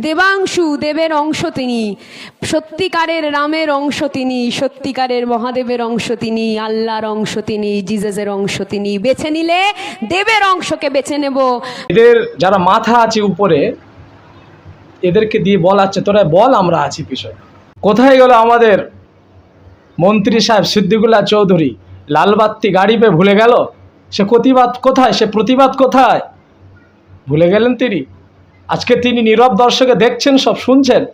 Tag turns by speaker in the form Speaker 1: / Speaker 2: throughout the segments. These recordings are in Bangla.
Speaker 1: দেবাংশু দেবের অংশ তিনি, সত্যিকারের রামের অংশ তিনি, সত্যিকারের মহাদেবের অংশ তিনি, আল্লাহর অংশ তিনি জিজাসের অংশ তিনি। বেছে নিলে দেবের অংশকে বেছে নেব।
Speaker 2: এদের যারা মাথা আছে উপরে, এদেরকে দিয়ে বলাচ্ছে তোরা বল, আমরা আছি পিছনে। কোথায় গেল আমাদের মন্ত্রী সাহেব সিদ্দিকুল্লাহ চৌধুরী? লালবাত্তি গাড়ি পেয়ে ভুলে গেল? সে প্রতিবাদ কোথায়? সে প্রতিবাদ কোথায়? ভুলে গেলেন তিনি? আজকে তিনি নীরব দর্শকে দেখছেন, সব শুনছেন।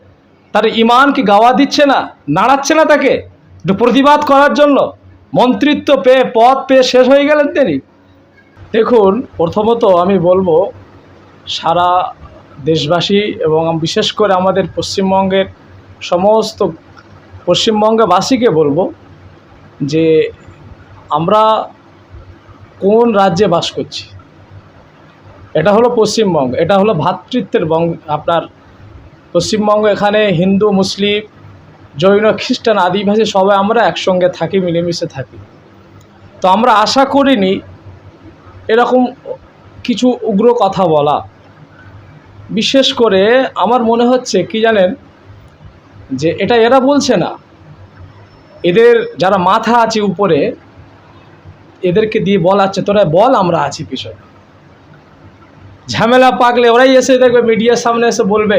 Speaker 2: তার ইমান কি গাওয়া দিচ্ছে না, নাড়াচ্ছে না তাকে? একটু প্রতিবাদ করার জন্য মন্ত্রিত্ব পেয়ে, পদ পেয়ে শেষ হয়ে গেলেন তিনি। দেখুন, প্রথমত আমি বলব, সারা দেশবাসী এবং বিশেষ করে আমাদের পশ্চিমবঙ্গের সমস্ত পশ্চিমবঙ্গবাসীকে বলব যে আমরা কোন রাজ্যে বাস করছি? এটা হলো পশ্চিমবঙ্গ, এটা হলো ভ্রাতৃত্বের বঙ্গ আপনার পশ্চিমবঙ্গ, এখানে হিন্দু, মুসলিম, জৈন, খ্রিস্টান, আদিবাসী সবাই আমরা একসঙ্গে থাকি, মিলেমিশে থাকি। তো আমরা আশা করিনি এরকম কিছু উগ্র কথা বলা। বিশেষ করে আমার মনে হচ্ছে কি জানেন, যে এটা এরা বলছে না। এদের যারা মাথা আছে উপরে, এদেরকে দিয়ে বলাচ্ছে তোরা বল, আমরা আছি পিছনে। ঝামেলা পাকলে ওরাই এসে দেখবে মিডিয়ার সামনে এসে বলবে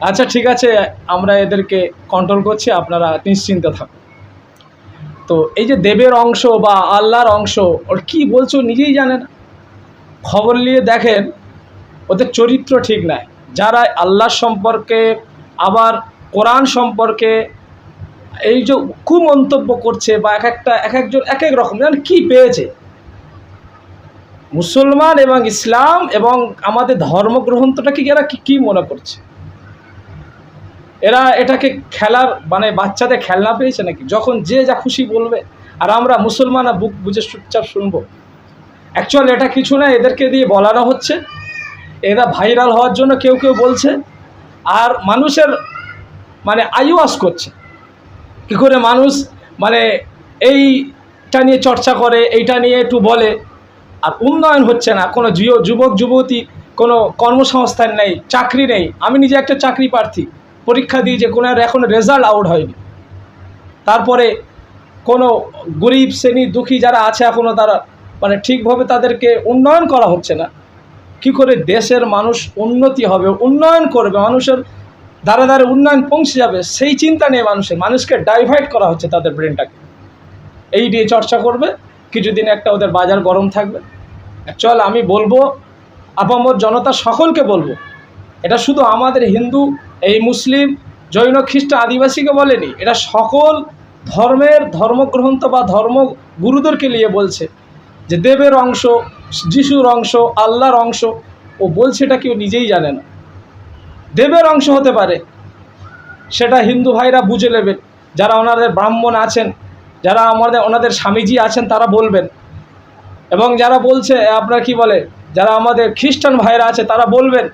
Speaker 2: আচ্ছা ঠিক আছে, আমরা এদেরকে কন্ট্রোল করছি, আপনারা নিশ্চিন্ত থাকুন। তো এই যে দেবের অংশ বা আল্লাহর অংশ, ওর কী বলছো নিজেই জানে না। খবর নিয়ে দেখেন, ওদের চরিত্র ঠিক নাই। যারা আল্লাহ সম্পর্কে, আবার কোরআন সম্পর্কে এই যে কুমন্তব্য করছে বা এক একটা, এক একজন এক এক রকম, জানেন কী পেয়েছে? মুসলমান এবং ইসলাম এবং আমাদের ধর্মগ্রন্থটাকে এরা কি, কী মনে করছে? এরা এটাকে খেলার মানে বাচ্চাদের খেলনা পেয়েছে নাকি? যখন যে যা খুশি বলবে। আর আমরা মুসলমানরা বুক বুঝে চুপচাপ শুনব। অ্যাকচুয়াল এটা কিছু না, এদেরকে দিয়ে বলানো হচ্ছে। এরা ভাইরাল হওয়ার জন্য কেউ কেউ বলছে। আর মানুষের মানে আইওয়াস করছে। কী করে মানুষ মানে এইটা নিয়ে চর্চা করে, এইটা নিয়ে একটু বলে। আর উন্নয়ন হচ্ছে না। কোনো যুব- যুবক, যুবতী, কোনো কর্মসংস্থান নেই, চাকরি নেই। আমি নিজে একটা চাকরি প্রার্থী। পরীক্ষা দিই দিয়েছে কোনো এখনও রেজাল্ট আউট হয়নি। তারপরে কোনো গরিব, শ্রেণি, দুঃখী যারা আছে এখনও তারা মানে ঠিকভাবে তাদেরকে উন্নয়ন করা হচ্ছে না। কি করে দেশের মানুষ উন্নতি হবে, উন্নয়ন করবে, মানুষের দ্বারা দ্বারা উন্নয়ন পৌঁছে যাবে, সেই চিন্তা নেই মানুষের, মানুষকে ডাইভার্ট করা হচ্ছে তাদের ব্রেনটাকে এই নিয়ে চর্চা করবে। কিছুদিন একটা ওদের বাজার গরম থাকবে। চল, আমি বলব, আপামর জনতা সকলকে বলব, এটা শুধু আমাদের হিন্দু, এই মুসলিম, জৈন, খ্রিস্ট, আদিবাসীকে বলেনি, এটা সকল ধর্মের ধর্মগ্রন্থ বা ধর্ম গুরুদেরকে নিয়ে বলছে যে দেবের অংশ, যিশুর অংশ, আল্লাহর অংশ, ও বলছে এটা কেউ নিজেই জানে না। দেবের অংশ হতে পারে, সেটা হিন্দু ভাইরা বুঝে নেবেন, যারা ওনাদের ব্রাহ্মণ আছেন যারা আমাদের, ওনাদের স্বামীজি আছেন, তারা বলবেন। এবং যারা বলছে আপনার কি বলে, যারা আমাদের খ্রিস্টান ভাইরা আছে, তারা বলবেন।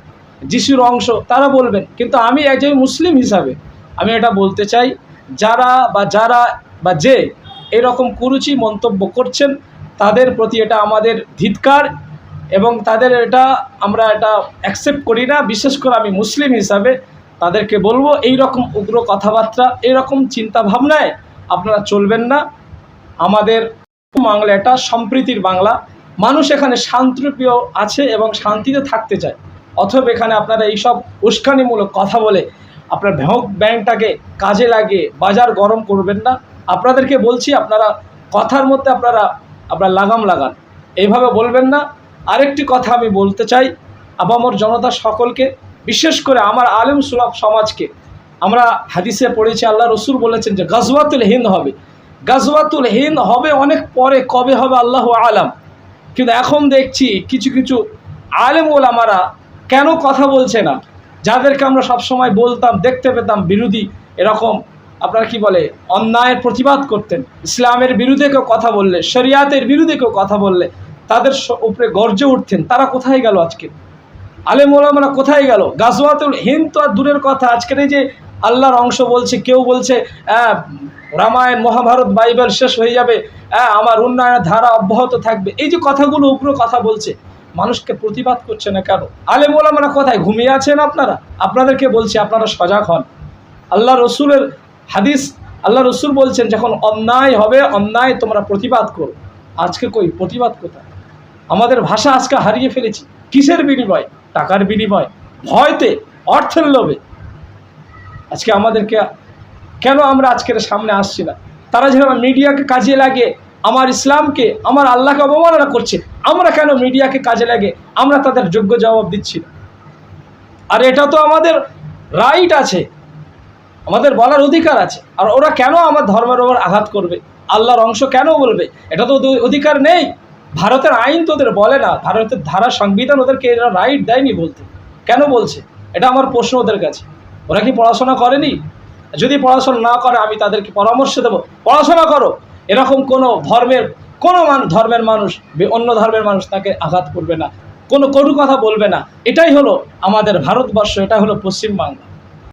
Speaker 2: যিশুর অংশ, তারা বলবেন। কিন্তু আমি একজন মুসলিম হিসাবে, আমি এটা বলতে চাই, যারা বা যারা বা যে এরকম কুরুচি মন্তব্য করছেন, তাদের প্রতি এটা আমাদের ধিৎকার, এবং তাদের এটা আমরা এটা অ্যাকসেপ্ট করি না। বিশেষ করে আমি মুসলিম হিসাবে তাদেরকে বলব এই রকম উগ্র কথাবার্তা এরকম চিন্তা ভাবনায় আপনারা চলবেন না। আমাদের বাংলা এটা সম্প্রীতির বাংলা। মানুষ এখানে শান্তিপ্রিয় আছে এবং শান্তিতে থাকতে চায়। অথবা এখানে আপনারা এইসব উস্কানিমূলক কথা বলে আপনার ভ্যাঁক ব্যাংকটাকে কাজে লাগিয়ে বাজার গরম করবেন না। আপনাদেরকে বলছি, আপনারা কথার মধ্যে আপনারা, আপনার লাগাম লাগান। এইভাবে বলবেন না। আরেকটি কথা আমি বলতে চাই আপামর জনতা সকলকে, বিশেষ করে আমার আলেম সুলাভ সমাজকে। আমরা হাদিসে পড়েছি, আল্লাহ রসুল বলেছেন যে গজওয়াতুল হিন্দ হবে। গজওয়াতুল হিন্দ হবে অনেক পরে, কবে হবে আল্লাহ আলাম। কিন্তু এখন দেখছি কিছু কিছু আলেম ওলামারা কেন কথা বলছে না? যাদেরকে আমরা সবসময় বলতাম, দেখতে পেতাম, বিরোধী এরকম, আপনারা কি বলে, অন্যায়ের প্রতিবাদ করতেন। ইসলামের বিরুদ্ধে কেউ কথা বললে, শরিয়াতের বিরুদ্ধে কেউ কথা বললে, তাদের উপরে গর্জে উঠতেন। তারা কোথায় গেল আজকে? আলেম ওলামারা কোথায় গেল? গাজওয়াতুল হিন্দ তো আর দূরের কথা। আজকের এই যে আল্লাহর অংশ বলছে কেউ বলছে আহ, রামায়ণ মহাভারত বাইবেল শেষ হয়ে যাবে। হ্যাঁ আমার উন্নয়নের ধারা অব্যাহত থাকবে। এই যে কথাগুলো উগ্র কথা বলছে মানুষকে প্রতিবাদ করছে না কেন? আলে মোলামারা কোথায়? ঘুমিয়ে আছেন আপনারা? আপনাদেরকে বলছি আপনারা সজাগ হন। আল্লাহ রসুলের হাদিস আল্লাহ রসুল বলছেন যখন অন্যায় হবে অন্যায় তোমরা প্রতিবাদ করো। আজকে কই? প্রতিবাদ কোথায়? আমাদের ভাষা আজকে হারিয়ে ফেলেছি। কিসের বিনিময়? টাকার বিনিময়। ভয়তে অর্থের লোভে। আজকে আমাদেরকে কেন আমরা আজকের সামনে আসছি না? তারা যেভাবে মিডিয়াকে কাজে লাগে আমার ইসলামকে, আমার আল্লাহকে অবমাননা করছে, আমরা কেন মিডিয়াকে কাজে লাগে আমরা তাদের যোগ্য জবাব দিচ্ছি না? আর এটা তো আমাদের রাইট আছে, আমাদের বলার অধিকার আছে। আর ওরা কেন আমার ধর্মের ওপর আঘাত করবে? আল্লাহর অংশ কেন বলবে? এটা তো অধিকার নেই। ভারতের আইন তো ওদের বলে না, ভারতের ধারা, সংবিধান ওদেরকে এরা রাইট দেয়নি বলতে। কেন বলছে? এটা আমার প্রশ্ন ওদের কাছে। ওরা কি পড়াশোনা করেনি? যদি পড়াশোনা না করে, আমি তাদেরকে পরামর্শ দেবো। পড়াশোনা করো। এরকম কোনো ধর্মের, কোনো মান, ধর্মের মানুষ, অন্য ধর্মের মানুষ তাকে আঘাত করবে না। কোনো কটু কথা বলবে না। এটাই হলো আমাদের ভারতবর্ষ এটা হলো পশ্চিমবাংলা।